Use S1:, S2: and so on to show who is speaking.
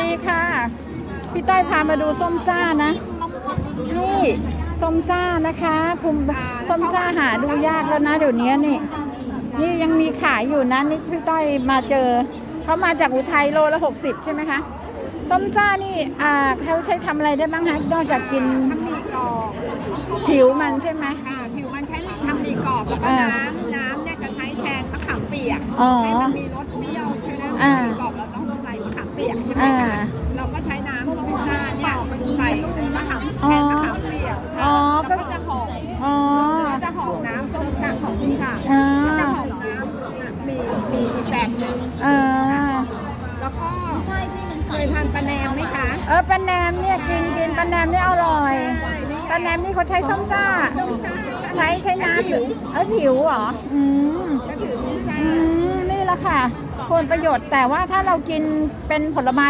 S1: ดีค่ะ พี่ต้อยพามาดูส้มซ่านะ นี่ส้มซ่านะคะภูมิส้มซ่าหาดูยากแล้วนะเดี๋ยวนี้นี่ นี่ยังมีขายอยู่นะนี่พี่ต้อยมาเจอเขามาจากอุทัยโลละหกสิบใช่ไหมคะส้มซ่านี่อ่าเขาใช้ทำอะไรได้บ้างคะนอกจากกิน
S2: ทำหมี่กรอบ
S1: ผิวมันใช่ไหม
S2: ค่ะผิวมันใช้ทำหมี่กรอบแล้วก็
S1: อ่า
S2: น้ำน้ำเนี่ยจะใช้แทนมะขามเปียก
S1: อ๋อ
S2: ให้มันมีรสเปรี้ยวใช่ไหม
S1: อ่า
S2: เราก็ใช้น้ำส้มซ่าเนี่ยใส่มะขาม
S1: อ๋
S2: แท
S1: อน
S2: มะขามเปียก
S1: อ๋อก็
S2: แล้วก็จะหอม
S1: อ๋อ
S2: ก็จะหอมน้ำส้มซ่าของคุณค่ะ
S1: อ่า
S2: ก็จะหอมน้ำมีมีอีกแบบหนึ่ง
S1: อ่า
S2: แล้วก็เคยทานปลาแนมไหมคะ
S1: เออปลาแหนมเนี่ยกินกินปลาแหนมเนี่ยอร่อยปลาแหนมนี่เขาใช้ส้มซ่า
S2: ส้มซ่า
S1: ใช้ใช้น้ำหรือเออผิวเหรอ อืม
S2: จะผิวส้มซ่า
S1: อืม นี่แหละค่ะควรประโยชน์แต่ว่าถ้าเรากินเป็นผลไม้